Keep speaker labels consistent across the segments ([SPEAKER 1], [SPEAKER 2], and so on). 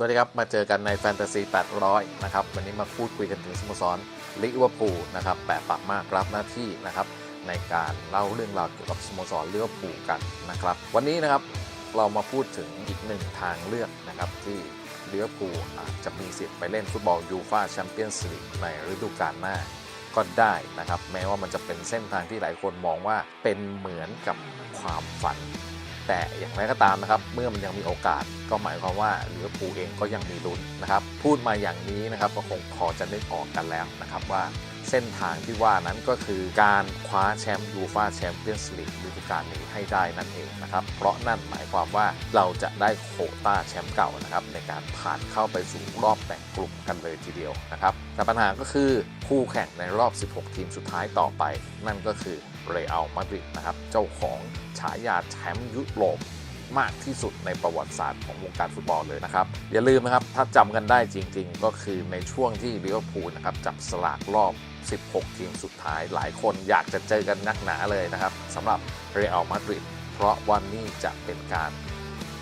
[SPEAKER 1] สวัสดีครับ มาเจอกันในแฟนตาซี 800 นะครับ วันนี้มาพูดคุยกันถึงสโมสรลิเวอร์พูลนะครับแปะปากมากรับหน้าที่นะครับในการเล่าเรื่องราวเกี่ยวกับสโมสรลิเวอร์พูลกันนะครับ วันนี้นะครับเรามาพูดถึงอีกหนึ่งทางเลือกนะครับที่ลิเวอร์พูลอาจจะมีสิทธิ์ไปเล่นฟุตบอลยูฟ่าแชมเปี้ยนส์ลีกในฤดูกาลหน้าก็ได้นะครับ แม้ว่ามันจะเป็นเส้นทางที่หลายคนมองว่าเป็นเหมือนกับความฝัน แต่อย่างไรก็ตามนะครับ เมื่อมันยังมีโอกาสก็หมายความว่าลิเวอปูเองก็ยังมีลุ้นนะครับ พูดมาอย่างนี้นะครับก็คงพอจะนึกออกกันแล้วนะครับว่าเส้นทางที่ว่านั้นก็คือการคว้าแชมป์ยูฟาแชมเปี้ยนส์ลีกฤดูกาลนี้ให้ได้นั่นเองนะครับ เพราะนั่นหมายความว่าเราจะได้โคต้าแชมป์เก่านะครับ ในการผ่านเข้าไปสู่รอบแบ่งกลุ่มกันเลยทีเดียวนะครับ แต่ปัญหาก็คือคู่แข่งในรอบ 16 ทีมสุดท้ายต่อไป นั่นก็คือ เรอัลมาดริดนะครับ เจ้าของฉายาแชมป์ยุโรปมากที่สุดในประวัติศาสตร์ของวงการฟุตบอลเลยนะครับ อย่าลืมนะครับ ถ้าจำกันได้จริง ๆ ก็คือในช่วงที่ลิเวอร์พูลนะครับจับสลากรอบ 16 ทีมสุดท้าย หลายคนอยากจะเจอกันนักหนาเลยนะครับสำหรับเรอัลมาดริดเพราะวันนี้จะเป็นการ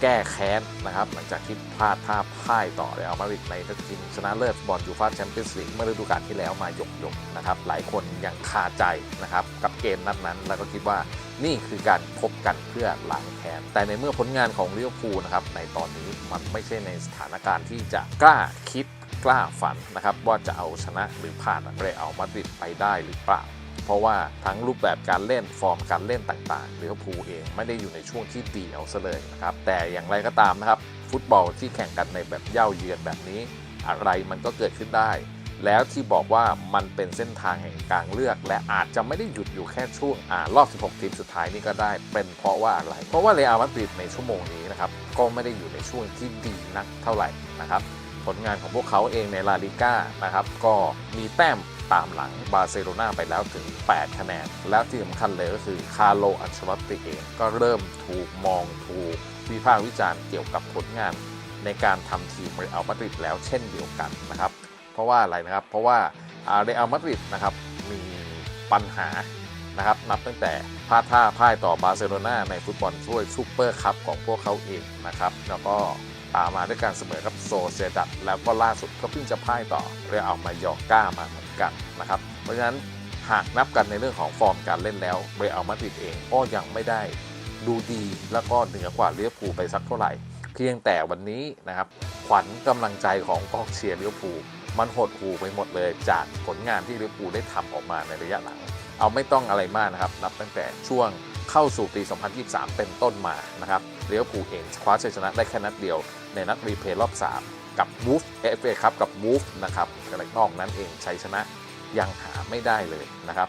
[SPEAKER 1] แก้แค้นนะครับ หลังจากที่พลาดท่าพ่ายต่อเรอัลมาดริดในนัดชิงชนะเลิศฟุตบอลยูฟ่าแชมเปี้ยนส์ลีกเมื่อฤดูกาลที่แล้วมาหยกๆนะครับ หลายคนยังคาใจนะครับ กับเกมนัดนั้น แล้วก็คิดว่านี่คือการพบกันเพื่อล้างแค้นแต่ในเมื่อผลงานของลิเวอร์พูลนะครับในตอนนี้มันไม่ใช่ในสถานการณ์ที่จะกล้าคิดกล้าฝันนะครับว่าจะเอาชนะหรือผ่านเรอัลมาดริดไปได้หรือเปล่า เพราะว่าทั้งรูปแบบการเล่นฟอร์มการเล่นต่างๆลิเวอร์พูลเองไม่ได้อยู่ในช่วงที่ดีเอาซะเลยนะครับแต่อย่างไรก็ตามนะครับ ฟุตบอลที่แข่งกันในแบบเย่าเยือนแบบนี้ อะไรมันก็เกิดขึ้นได้ แล้วที่บอกว่ามันเป็นเส้นทางแห่งการเลือก และอาจจะไม่ได้หยุดอยู่แค่ช่วงอ่ารอบ 16 ทีมสุดท้ายนี่ก็ได้ เป็นเพราะว่าอะไร เพราะว่าเรอัลมาดริดในชั่วโมงนี้นะครับก็ไม่ได้อยู่ในช่วงที่ดีนักเท่าไหร่นะครับผลงานของพวกเขาเองในลาลิก้านะครับก็มีแต้ม ตามหลังบาร์เซโลนาไปแล้วถึง 8 คะแนน แล้วที่สำคัญเลยก็คือคาร์โลอัชลอตติเองก็เริ่มถูกมองถูกวิพากษ์วิจารณ์เกี่ยวกับผลงานในการทำทีมเรอัลมาดริดแล้วเช่นเดียวกันนะครับ เพราะว่าอะไรนะครับ เพราะว่าเรอัลมาดริดนะครับมีปัญหานะครับนับตั้งแต่พลาดท่าพ่ายต่อบาร์เซโลนาในฟุตบอลถ้วยซูเปอร์คัพของพวกเขาเองนะครับ แล้วก็ตามมาด้วยการเสมอกับโซเซดัดแล้วก็ล่าสุดก็เพิ่งจะพ่ายต่อเรอัลมายอร์ก้ามาเกันนะครับ เพราะฉะนั้นหากนับกันในเรื่องของฟอร์มการเล่นแล้วเรอัลมาดริดเองก็ยังไม่ได้ดูดีแล้วก็เหนือกว่าลิเวอร์พูไปสักเท่าไหร่ เพียงแต่วันนี้นะครับขวัญกำลังใจของกองเชียร์ลิเวอร์พูมันหดหูไปหมดเลยจากผลงานที่ลิเวอร์พูลได้ทำออกมาในระยะหลัง เอาไม่ต้องอะไรมากนะครับ นับตั้งแต่ช่วงเข้าสู่ปี 2023 เป็นต้นมานะครับลิเวอร์พูลเองคว้าชัยชนะได้แค่นัดเดียวในนัดรีเพย์รอบ 3 กับวูฟเอฟเอครับกับวูฟนะครับกระไรนอกนั้นเองชัยชนะยังหาไม่ได้เลยนะครับ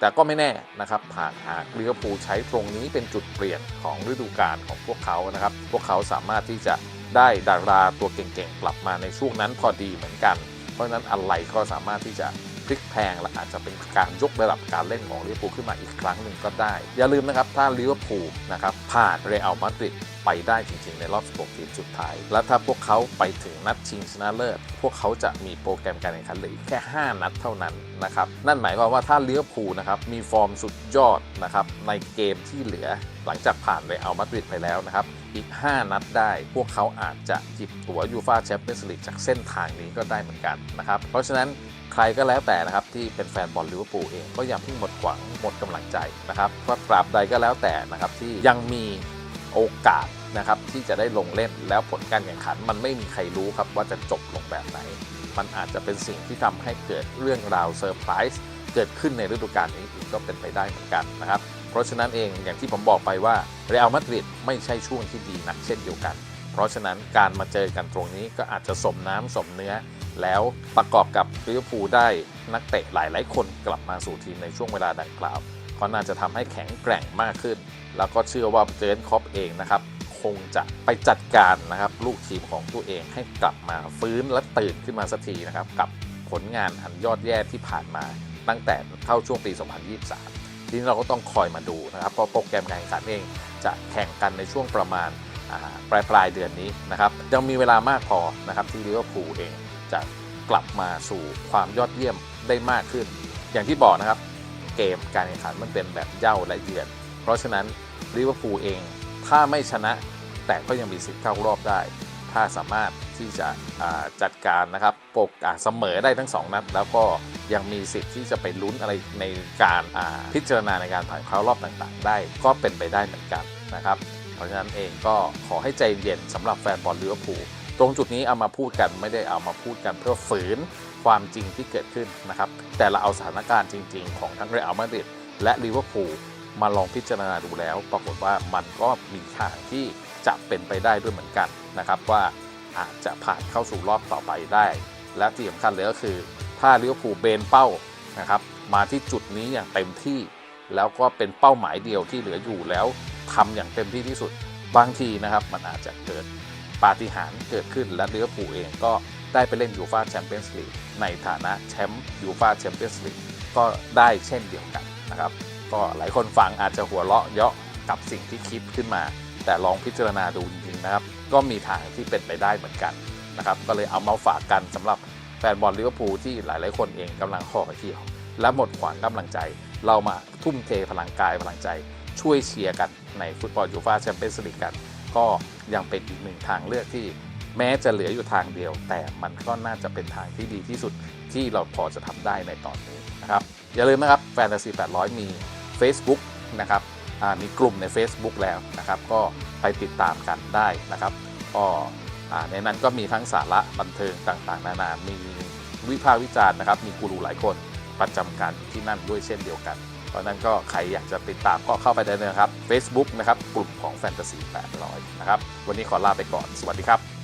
[SPEAKER 1] แต่ก็ไม่แน่นะครับหากหากลิเวอร์พูลใช้ตรงนี้เป็นจุดเปลี่ยนของฤดูกาลของพวกเขานะครับ พวกเขาสามารถที่จะได้ดาราตัวเก่งๆ กลับมาในช่วงนั้นพอดีเหมือนกัน เพราะฉะนั้นอะไรก็สามารถที่จะ พลิกแพงและอาจจะเป็นการยกระดับการเล่นของลิเวอร์พูลขึ้นมาอีกครั้งหนึ่งก็ได้ อย่าลืมนะครับถ้าลิเวอร์พูลนะครับผ่านเรอัลมาดริดไปได้จริง ๆ ในรอบ 16 ทีมสุดท้าย และถ้าพวกเขาไปถึงนัดชิงชนะเลิศ พวกเขาจะมีโปรแกรมการแข่งขันเหลืออีกแค่ 5 นัดเท่านั้นนะครับ นั่นหมายความว่าถ้าเลิเวปูนะครับ มีฟอร์มสุดยอดนะครับ ในเกมที่เหลือหลังจากผ่านเรอัลมาดริดไปแล้วนะครับ อีก 5 นัดได้ พวกเขาอาจจะหยิบตั๋วยูฟาแชมเปี้ยนส์ลีกจากเส้นทางนี้ก็ได้เหมือนกันนะครับ เพราะฉะนั้น ใครก็แล้วแต่นะครับที่เป็นแฟนบอลลิเวอร์พูลเองก็อย่าเพิ่งหมดหวังหมดกำลังใจนะครับว่าตราบใดก็แล้วแต่นะครับที่ยังมีโอกาสนะครับที่จะได้ลงเล่นแล้วผลการแข่งขัน มันไม่มีใครรู้ครับว่าจะจบลงแบบไหน มันอาจจะเป็นสิ่งที่ทำให้เกิดเรื่องราวเซอร์ไพรส์เกิดขึ้นในฤดูกาลนี้อีกก็เป็นไปได้เหมือนกันนะครับ เพราะฉะนั้นเองอย่างที่ผมบอกไปว่าเรอัลมาดริดไม่ใช่ช่วงที่ดีนักเช่นเดียวกัน เพราะฉะนั้นการมาเจอกันตรงนี้ก็อาจจะสมน้ำสมเนื้อ แล้วประกอบกับลิเวอร์พูลได้นักเตะหลายๆ คนกลับมาสู่ทีมในช่วงเวลาดังกล่าว ก็น่าจะทำให้แข็งแกร่งมากขึ้น แล้วก็เชื่อว่าเจนคอปเองนะครับคงจะไปจัดการนะครับลูกทีมของตัวเองให้กลับมาฟื้นและตื่นขึ้นมาสักทีนะครับกับผลงานอันยอดแย่ที่ผ่านมาตั้งแต่เข้าช่วงปี 2023 ทีนี้เราก็ต้องคอยมาดูนะครับเพราะโปรแกรมการแข่งขันเองจะแข่งกันในช่วงประมาณ ปลายปลายเดือนนี้นะครับยังมีเวลามากพอนะครับที่ลิเวอร์พูลเองจะกลับมาสู่ความยอดเยี่ยมได้มากขึ้น อย่างที่บอกนะครับ เกมการแข่งขันมันเป็นแบบเย่าและเยือน เพราะฉะนั้นลิเวอร์พูลเองถ้าไม่ชนะแต่ก็ยังมีสิทธิ์เข้ารอบได้ ถ้าสามารถที่จะจัดการนะครับปกเสมอได้ทั้ง 2 นัด แล้วก็ยังมีสิทธิ์ที่จะไปลุ้นอะไรในการพิจารณาในการผ่านเข้ารอบต่างๆ ได้ก็เป็นไปได้เหมือนกันนะครับ เพราะฉะนั้นเองก็ขอให้ใจเย็นสำหรับแฟนบอลลิเวอร์พูลตรงจุดนี้เอามาพูดกันไม่ได้เอามาพูดกันเพื่อฝืนความจริงที่เกิดขึ้นนะครับ แต่เราเอาสถานการณ์จริง ๆ ของทั้งเรอัลมาดริดและลิเวอร์พูลมาลองพิจารณาดูแล้ว ปรากฏว่ามันก็มีทางที่จะเป็นไปได้ด้วยเหมือนกันนะครับว่าอาจจะผ่านเข้าสู่รอบต่อไปได้ และที่สำคัญเลยก็คือ ถ้าลิเวอร์พูลเบนเป้านะครับมาที่จุดนี้อย่างเต็มที่ แล้วก็เป็นเป้าหมายเดียวที่เหลืออยู่แล้ว ทำอย่างเต็มที่ที่สุดบางทีนะครับมันอาจจะเกิดปาฏิหาริย์เกิดขึ้นและลิเวอร์พูลเองก็ได้ไปเล่นยูฟาแชมเปี้ยนส์ลีกในฐานะแชมป์ยูฟาแชมเปี้ยนส์ลีกก็ได้เช่นเดียวกันนะครับ ก็หลายคนฟังอาจจะหัวเราะเยาะกับสิ่งที่คิดขึ้นมา แต่ลองพิจารณาดูจริงๆนะครับ ก็มีทางที่เป็นไปได้เหมือนกันนะครับ ก็เลยเอามาฝากกันสำหรับแฟนบอลลิเวอร์พูลที่หลายๆ คนเองกำลังห่อเหี่ยว และหมดขวัญกำลังใจ เรามาทุ่มเทพลังกายพลังใจ ช่วยเชียร์กันในฟุตบอลยูฟ่าแชมเปี้ยนส์ลีกกัน ก็ยังเป็นอีกหนึ่งทางเลือกที่แม้จะเหลืออยู่ทางเดียว แต่มันก็น่าจะเป็นทางที่ดีที่สุดที่เราพอจะทำได้ในตอนนี้นะครับ อย่าลืมนะครับแฟนตาซี800 มี Facebook นะครับมีกลุ่มใน Facebook แล้วนะครับ ก็ไปติดตามกันได้นะครับก็ในนั้นก็มีทั้งสาระบันเทิงต่างๆ นานา มีวิพากษ์วิจารณ์นะครับ มีกูรูหลายคนประจำการอยู่ที่นั่นด้วยเช่นเดียวกัน ราะนั้นก็ใครอยากจะติดตามก็เข้าไปได้เลยครับ Facebook นะครับกลุ่มของแฟนตาซี800นะครับวันนี้ขอลาไปก่อนสวัสดีครับ